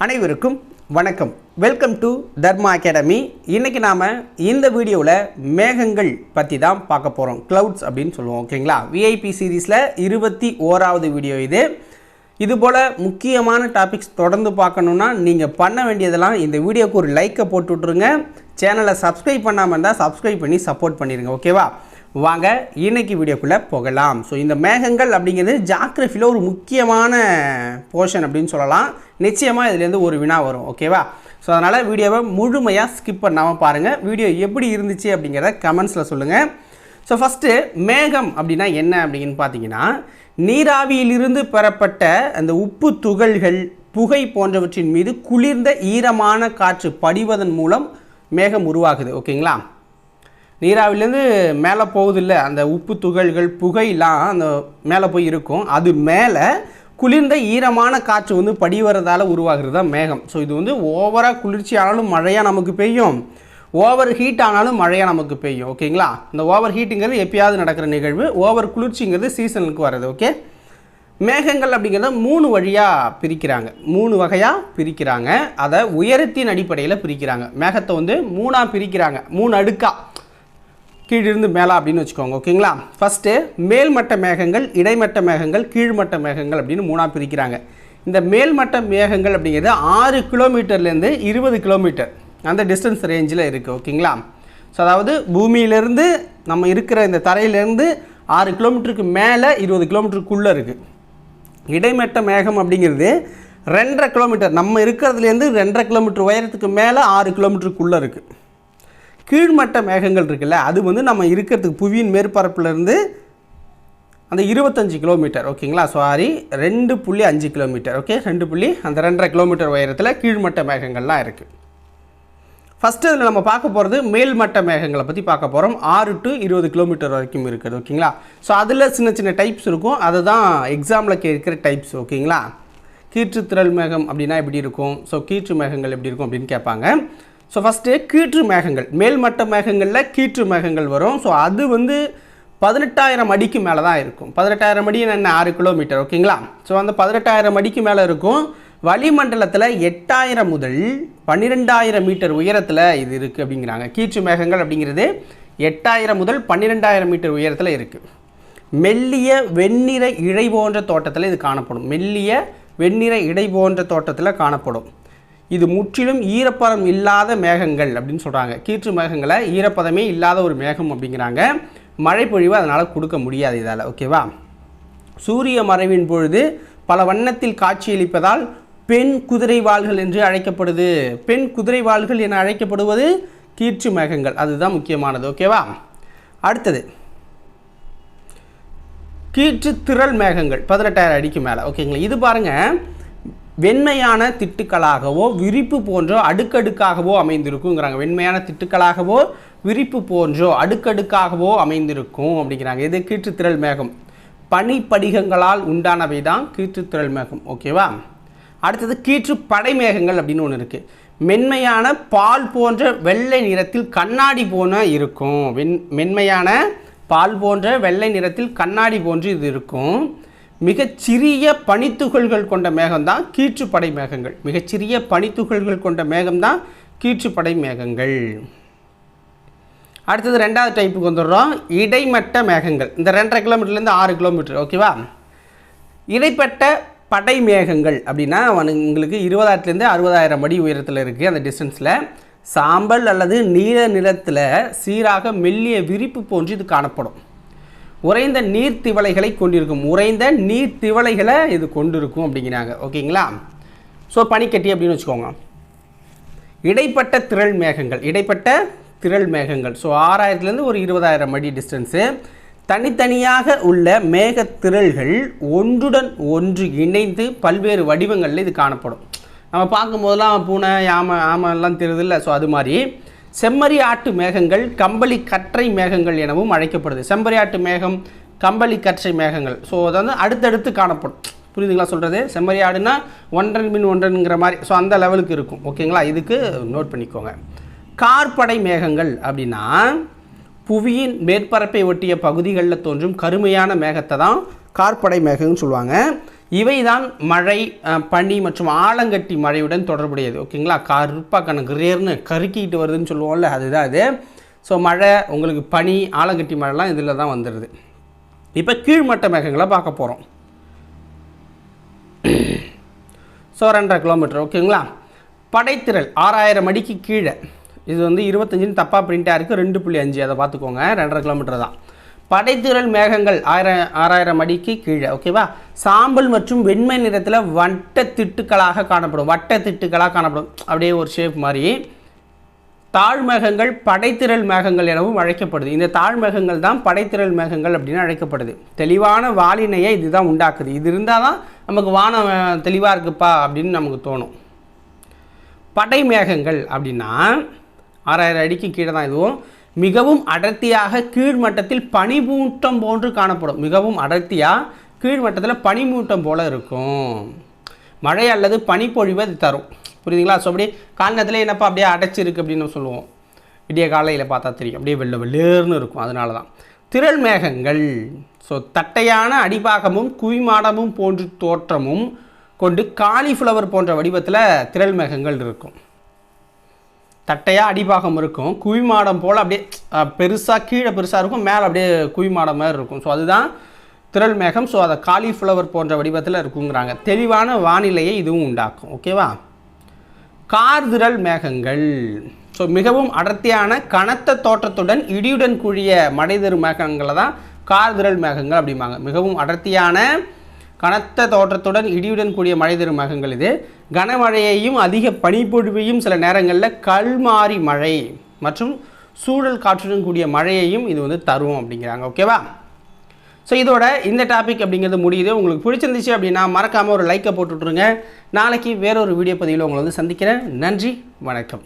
அனைவருக்கும் வணக்கம். Welcome to Dharma academy இன்றைக்கி நாம் இந்த வீடியோவில் மேகங்கள் பற்றி தான் பார்க்க போகிறோம் க்ளவுட்ஸ் அப்படின்னு சொல்லுவோம் ஓகேங்களா விஐபி சீரீஸில் இருபத்தி ஓராவது வீடியோ இது. இதுபோல் முக்கியமான டாபிக்ஸ் தொடர்ந்து பார்க்கணுன்னா நீங்கள் பண்ண வேண்டியதெல்லாம் இந்த வீடியோக்கு ஒரு லைக்கை போட்டு விட்ருங்க சேனலை சப்ஸ்கிரைப் பண்ணாமல் இருந்தால் சப்ஸ்கிரைப் பண்ணி சப்போர்ட் பண்ணிடுங்க ஓகேவா வாங்க இன்னைக்கு வீடியோக்குள்ளே போகலாம். ஸோ இந்த மேகங்கள் அப்படிங்கிறது ஜாக்ரஃபியில் ஒரு முக்கியமான போர்ஷன் அப்படின்னு சொல்லலாம். நிச்சயமாக இதுலேருந்து ஒரு வினா வரும் ஓகேவா ஸோ அதனால் வீடியோவை முழுமையாக ஸ்கிப் பண்ணாமல் பாருங்கள் வீடியோ எப்படி இருந்துச்சு அப்படிங்கிறத கமெண்ட்ஸில் சொல்லுங்கள் ஸோ ஃபஸ்ட்டு மேகம் அப்படின்னா என்ன அப்படின்னு பார்த்தீங்கன்னா நீராவியிலிருந்து பெறப்பட்ட அந்த உப்பு துகள்கள் புகை போன்றவற்றின் மீது குளிர்ந்த ஈரமான காற்று படிவதன் மூலம் மேகம் உருவாகுது ஓகேங்களா நீராவிலேருந்து மேலே போகுதில்ல அந்த உப்பு துகள்கள் புகையெல்லாம் அந்த மேலே போய் இருக்கும். அது மேலே குளிர்ந்த ஈரமான காற்று வந்து படிவறதால உருவாகிறது தான் மேகம். ஸோ இது வந்து ஓவராக குளிர்ச்சி ஆனாலும் மழையாக நமக்கு பெய்யும். ஓவர் ஹீட் ஆனாலும் மழையாக நமக்கு பெய்யும். ஓகேங்களா இந்த ஓவர் ஹீட்டுங்கிறது எப்பயாவது நடக்கிற நிகழ்வு. ஓவர் குளிர்ச்சிங்கிறது சீசனுக்கு வர்றது. ஓகே மேகங்கள் அப்படிங்கிறத மூணு வழியாக பிரிக்கிறாங்க. மூணு வகையாக பிரிக்கிறாங்க. அதை உயரத்தின் அடிப்படையில் பிரிக்கிறாங்க. மேகத்தை வந்து மூணாக பிரிக்கிறாங்க. மூணு அடுக்காக கீழிருந்து மேலே அப்படின்னு வச்சுக்கோங்க ஓகேங்களா? ஃபஸ்ட்டு மேல்மட்ட மேகங்கள் இடைமட்ட மேகங்கள் கீழ்மட்ட மேகங்கள் அப்படின்னு மூணாக பிரிக்கிறாங்க. இந்த மேல்மட்ட மேகங்கள் அப்படிங்கிறது ஆறு கிலோமீட்டர்லேருந்து இருபது கிலோமீட்டர். அந்த டிஸ்டன்ஸ் ரேஞ்சில் இருக்குது ஓகேங்களா? ஸோ அதாவது பூமியிலேருந்து நம்ம இருக்கிற இந்த தரையிலேருந்து ஆறு கிலோமீட்டருக்கு மேலே இருபது கிலோமீட்டருக்குள்ளே இருக்குது இடைமட்ட மேகம் அப்படிங்கிறது ரெண்டரை கிலோமீட்டர். நம்ம இருக்கிறதுலேருந்து ரெண்டரை கிலோமீட்டர் உயரத்துக்கு மேலே ஆறு கிலோமீட்டருக்குள்ளே இருக்குது கீழ்மட்ட மேகங்கள் இருக்குல்ல அது வந்து நம்ம இருக்கிறதுக்கு புவியின் மேற்பரப்புலேருந்து அந்த இருபத்தஞ்சு கிலோமீட்டர் ஓகேங்களா? சாரி ரெண்டு புள்ளி அஞ்சு கிலோமீட்டர் ஓகே? ரெண்டு புள்ளி அந்த ரெண்டரை கிலோமீட்டர் உயரத்தில் கீழ்மட்ட மேகங்கள்லாம் இருக்குது ஃபஸ்ட்டு இதில் நம்ம பார்க்க போகிறது மேல்மட்ட மேகங்களை பற்றி பார்க்க போகிறோம் ஆறு டு இருபது கிலோமீட்டர் வரைக்கும் இருக்குது ஓகேங்களா? ஸோ அதில் சின்ன சின்ன டைப்ஸ் இருக்கும். அதை தான் எக்ஸாமில் கேட்குற டைப்ஸ் ஓகேங்களா? கீற்று திரள் மேகம் அப்படின்னா எப்படி இருக்கும்? ஸோ கீற்று மேகங்கள் எப்படி இருக்கும் அப்படின்னு கேட்பாங்க. ஸோ ஃபஸ்ட்டு கீற்று மேகங்கள். மேல்மட்ட மேகங்களில் கீற்று மேகங்கள் வரும். ஸோ அது வந்து பதினெட்டாயிரம் அடிக்கு மேலே தான் இருக்கும். பதினெட்டாயிரம் அடி என்ன ஆறு கிலோமீட்டர். ஓகேங்களா ஸோ அந்த பதினெட்டாயிரம் அடிக்கு மேலே இருக்கும். வளிமண்டலத்தில் எட்டாயிரம் முதல் பன்னிரெண்டாயிரம் மீட்டர் உயரத்தில் இது இருக்குது அப்படிங்கிறாங்க. கீற்று மேகங்கள் அப்படிங்கிறது எட்டாயிரம் முதல் பன்னிரெண்டாயிரம் மீட்டர் உயரத்தில் இருக்குது மெல்லிய வெண்ணிற இழை போன்ற தோட்டத்தில் இது காணப்படும். மெல்லிய வெண்ணிற இடை போன்ற தோட்டத்தில் காணப்படும். இது முற்றிலும் ஈரப்பதம் இல்லாத மேகங்கள் அப்படின்னு சொல்கிறாங்க கீற்று மேகங்களை ஈரப்பதமே இல்லாத ஒரு மேகம் அப்படிங்கிறாங்க. மழைப்பொழிவு அதனால் கொடுக்க முடியாது இதால் ஓகேவா சூரிய மறைவின் பொழுது பல வண்ணத்தில் காட்சியளிப்பதால் பெண் குதிரை வாள்கள் என்று அழைக்கப்படுது. பெண் குதிரை வாள்கள் என அழைக்கப்படுவது கீற்று மேகங்கள். அதுதான் முக்கியமானது ஓகேவா அடுத்தது கீற்று திரள் மேகங்கள். பதினெட்டாயிரம் அடிக்கு மேலே ஓகேங்களா இது பாருங்கள் வெண்மையான திட்டுக்களாகவோ விரிப்பு போன்றோ அடுக்கடுக்காகவோ அமைந்திருக்குங்கிறாங்க. வெண்மையான திட்டுக்களாகவோ விரிப்பு போன்றோ அடுக்கடுக்காகவோ அமைந்திருக்கும் அப்படிங்கிறாங்க. இது கீற்றுத்திரள் மேகம். பனிப்படிகங்களால் உண்டானவை தான் கீற்றுத்திரள் மேகம். ஓகேவா? அடுத்தது கீற்று படைமேகங்கள் அப்படின்னு ஒன்று இருக்குது மென்மையான பால் போன்ற வெள்ளை நிறத்தில் கண்ணாடி போன இருக்கும். வெண் மென்மையான பால் போன்ற வெள்ளை நிறத்தில் கண்ணாடி போன்று இது இருக்கும். மிகச்சிறிய பனித்துகள்கள் கொண்ட மேகம்தான் கீற்றுப்படை மேகங்கள். மிகச்சிறிய பனித்துகள்கள் கொண்ட மேகம்தான் கீற்றுப்படை மேகங்கள். அடுத்தது ரெண்டாவது டைப்புக்கு வந்துடுறோம். இடைமட்ட மேகங்கள். இந்த ரெண்டரை கிலோமீட்டர்லேருந்து ஆறு கிலோமீட்டர் ஓகேவா இடைப்பட்ட படை மேகங்கள் அப்படின்னா அவனு- உங்களுக்கு இருபதாயிரத்துலேருந்து அறுபதாயிரம் அடி உயரத்தில் இருக்குது அந்த டிஸ்டன்ஸில் சாம்பல் அல்லது நீல நிறத்தில் சீராக மெல்லிய விரிப்பு போன்று இது காணப்படும். உறைந்த நீர்த்திவளைகளை கொண்டிருக்கும். உறைந்த நீர்த்திவளைகளை இது கொண்டிருக்கும் அப்படிங்கிறாங்க. ஓகேங்களா? ஸோ பனிக்கட்டி அப்படின்னு வச்சுக்கோங்க. இடைப்பட்ட திரள் மேகங்கள் இடைப்பட்ட திரள் மேகங்கள். ஸோ ஆறாயிரத்துலேருந்து ஒரு இருபதாயிரம் அடி டிஸ்டன்ஸு தனித்தனியாக உள்ள மேகத்திரள்கள் ஒன்றுடன் ஒன்று இணைந்து பல்வேறு வடிவங்களில் இது காணப்படும். நம்ம பார்க்கும்போதெல்லாம் பூனை யாமை ஆமை எல்லாம் தெரியுதுல்ல ஸோ அது மாதிரி. செம்மறி ஆட்டு மேகங்கள் கம்பளி கற்றை மேகங்கள் எனவும் அழைக்கப்படுது. செம்மறி ஆட்டு மேகம் கம்பளி கற்றை மேகங்கள். ஸோ அது வந்து அடுத்தடுத்து காணப்படும். புரியுதுங்களா சொல்கிறது செம்மறி ஆடுனா ஒன்றன் மின் ஒன்றன்கிற மாதிரி. ஸோ அந்த லெவலுக்கு இருக்கும். ஓகேங்களா? இதுக்கு நோட் பண்ணிக்கோங்க. கார்படை மேகங்கள் அப்படின்னா புவியின் மேற்பரப்பை ஒட்டிய பகுதிகளில் தோன்றும் கருமையான மேகத்தை தான் கார்படை மேகம்னு சொல்லுவாங்க. இவை தான் மழை பனி மற்றும் ஆலங்கட்டி மழையுடன் தொடர்புடையது. ஓகேங்களா? கருப்பாக கணக்கு ரேர்னு கருக்கிட்டு வருதுன்னு சொல்லுவோம்ல அதுதான் இது ஸோ மழை உங்களுக்கு பனி ஆலங்கட்டி மழைலாம் இதில் தான் வந்துடுது இப்போ கீழ்மட்ட மேகங்களை பார்க்க போகிறோம் ஸோ ரெண்டரை கிலோமீட்டர் ஓகேங்களா? படைத்திரல் ஆறாயிரம் அடிக்கு கீழே. இது வந்து இருபத்தஞ்சுன்னு தப்பாக பிரிண்ட்டாக இருக்குது ரெண்டு புள்ளி அஞ்சு அதை பார்த்துக்கோங்க. ரெண்டரை கிலோமீட்டர் தான். படைத்திரல் மேகங்கள் ஆயிரம் ஆறாயிரம் அடிக்கு கீழே ஓகேவா சாம்பல் மற்றும் வெண்மை நிறத்தில் வட்ட திட்டுக்களாக காணப்படும். வட்ட திட்டுக்களாக காணப்படும். அப்படியே ஒரு ஷேப் மாதிரி தாழ்மேகங்கள் படைத்திரள் மேகங்கள் எனவும் அழைக்கப்படுது. இந்த தாழ்மேகங்கள் தான் படைத்திரள் மேகங்கள் அப்படின்னு அழைக்கப்படுது. தெளிவான வாலினையை இதுதான் உண்டாக்குது. இது இருந்தால் தான் நமக்கு வானம் தெளிவாக இருக்குப்பா அப்படின்னு நமக்கு தோணும். படை மேகங்கள் அப்படின்னா ஆறாயிரம் அடிக்கு கீழே தான் இதுவும். மிகவும் அடர்த்தியாக கீழ்மட்டத்தில் பனிமூட்டம் போன்று காணப்படும். மிகவும் அடர்த்தியாக கீழ்மட்டத்தில் பனிமூட்டம் போல இருக்கும். மழை அல்லது பனிப்பொழிவு அது தரும். புரியுதுங்களா? ஸோ அப்படியே காலநேரத்தில் என்னப்பா அப்படியே அடைச்சிருக்கு அப்படின்னு சொல்லுவோம். விடிய காலையில் பார்த்தா தெரியும். அப்படியே வெள்ள வெள்ளேர்னு இருக்கும். அதனால தான் திரள் மேகங்கள். ஸோ தட்டையான அடிபாகமும் குவிமாடமும் போன்ற தோற்றமும் கொண்டு காலிஃப்ளவர் போன்ற வடிவத்தில் திரள் மேகங்கள் இருக்கும். தட்டையாக அடிபாகம் இருக்கும். குவிமாடம் போல் அப்படியே பெருசாக கீழே பெருசாக இருக்கும் மேலே அப்படியே குவிமாடம் மாதிரி இருக்கும். ஸோ அதுதான் திரள் மேகம். ஸோ அதை காலிஃப்ளவர் போன்ற வடிவத்தில் இருக்குங்கிறாங்க. தெளிவான வானிலையை இதுவும் உண்டாக்கும். ஓகேவா கார்திரள் மேகங்கள். ஸோ மிகவும் அடர்த்தியான கனத்த தோற்றத்துடன் இடியுடன் கூடிய மடைதரு மேகங்களை தான் கார்திரள் மேகங்கள் அப்படிம்பாங்க. மிகவும் அடர்த்தியான கனத்த தோற்றத்துடன் இடியுடன் கூடிய மழை தரும் மேகங்கள் இது. கனமழையையும் அதிக பனிப்பொழிவையும் சில நேரங்களில் கல்மாரி மழை மற்றும் சூழல் காற்றுடன் கூடிய மழையையும் இது வந்து தரும் அப்படிங்கிறாங்க. ஓகேவா ஸோ இதோட இந்த டாபிக் அப்படிங்கிறது முடியுது. உங்களுக்கு பிடிச்சிருந்துச்சு அப்படின்னா மறக்காமல் ஒரு லைக்கை போட்டுவிட்ருங்க நாளைக்கு வேறொரு வீடியோ பதிவில் உங்களை வந்து சந்திக்கிறேன். நன்றி வணக்கம்.